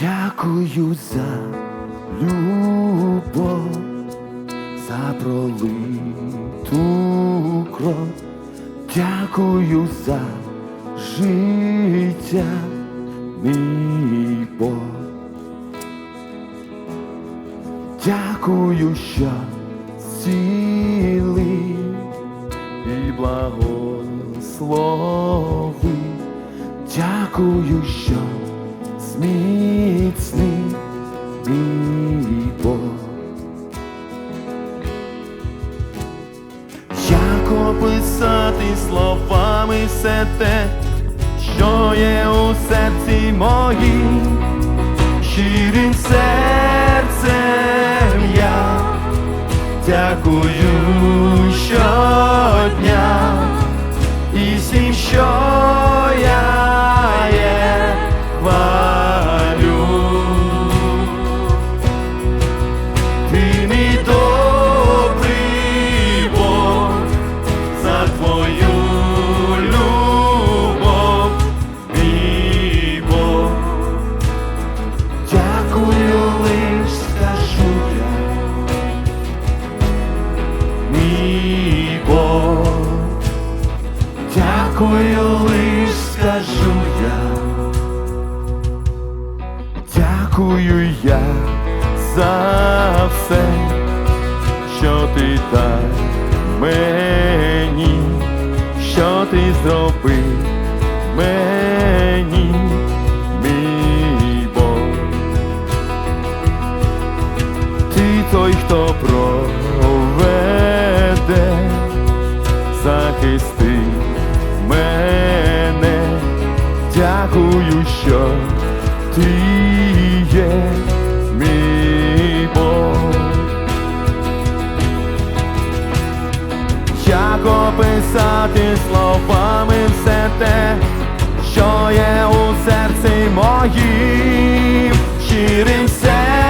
Дякую за любов, за пролиту кров, дякую за життя, мій Бог. Дякую, що цілий і благослови. Дякую, що зміцний мій Бог. Як описати словами все те, що є у серці моїм, щирим серцем я дякую щодня за все, що ти дав мені, що ти зробив мені, мій Бог. Ти той, хто проведе, захисти мене. Дякую, що ти є Як описати словами все те, що є у серці моїм, щирим серцем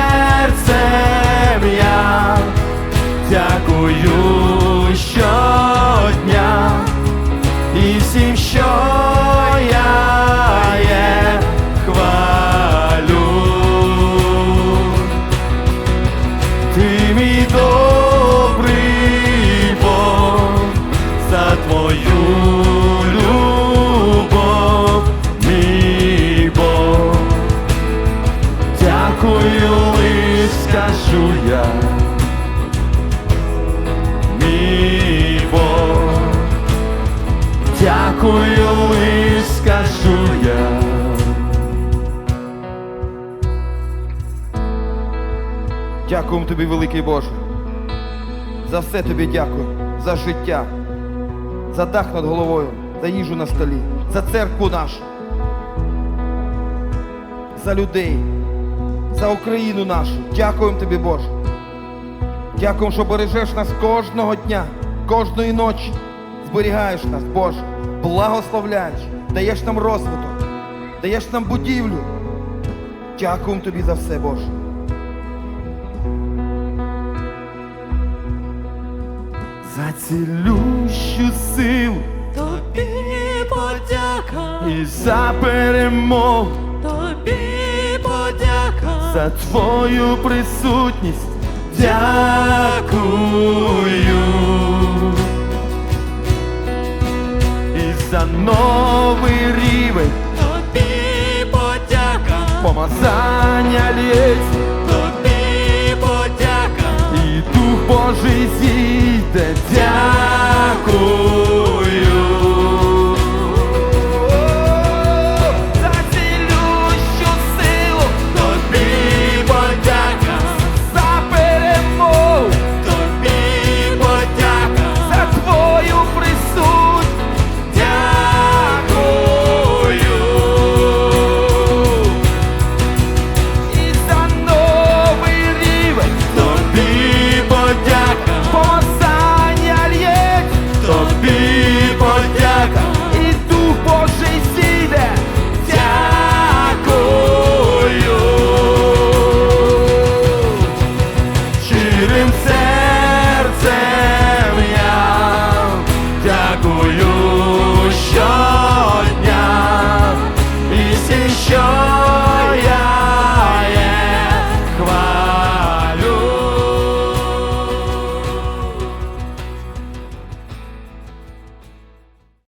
скажу я, мій Бог. Дякую лиш скажу я. Дякуємо тобі, великий Боже. За все тобі дякую, за життя, за дах над головою, за їжу на столі, за церкву нашу, за людей, за Україну нашу. Дякуємо тобі, Боже. Дякуємо, що бережеш нас кожного дня, кожної ночі. Зберігаєш нас, Боже, благословляєш, даєш нам розвиток, даєш нам будівлю. Дякуємо тобі за все, Боже. За цілющу силу. Тобі подяка, і за перемогу, тобі подяка, за твою присутність. Дякую. І за новий рівень. Тобі подяка, помазання лється, тобі Божий зійде, дякую.